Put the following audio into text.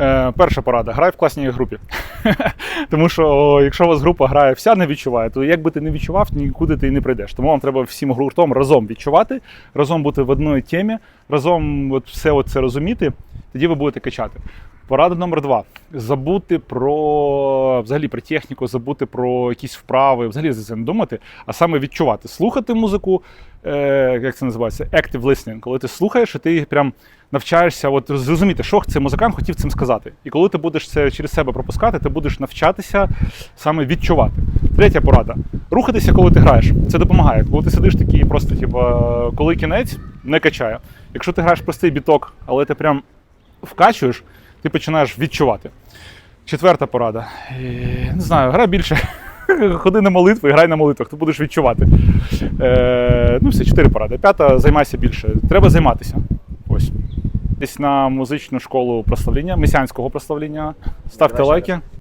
Е, перша порада: грай в класній групі. Тому що якщо у вас група грає вся не відчуває, то як би ти не відчував, нікуди ти не прийдеш. Тому вам треба всім гуртом разом відчувати, разом бути в одній темі, разом от все це розуміти, тоді ви будете качати. Порада номер два: забути про взагалі про техніку, забути про якісь вправи, взагалі за це не думати, а саме відчувати, слухати музику, е, як це називається, active listening, коли ти слухаєш, і ти прям навчаєшся от зрозуміти, що цей музикант хотів цим сказати. І коли ти будеш це через себе пропускати, ти будеш навчатися саме відчувати. Третя порада: рухатися, коли ти граєш. Це допомагає. Коли ти сидиш такий, просто типу, коли кінець не качає. Якщо ти граєш простий біток, але ти прям вкачуєш, ти починаєш відчувати. Четверта порада. Е, Не знаю, грай більше. Ходи на молитви, грай на молитвах, ти будеш відчувати. Е, ну, все, чотири поради. П'ята займайся більше. Треба займатися. Ось. Десь на музичну школу прославління, месіанського прославління. Ставте лайки.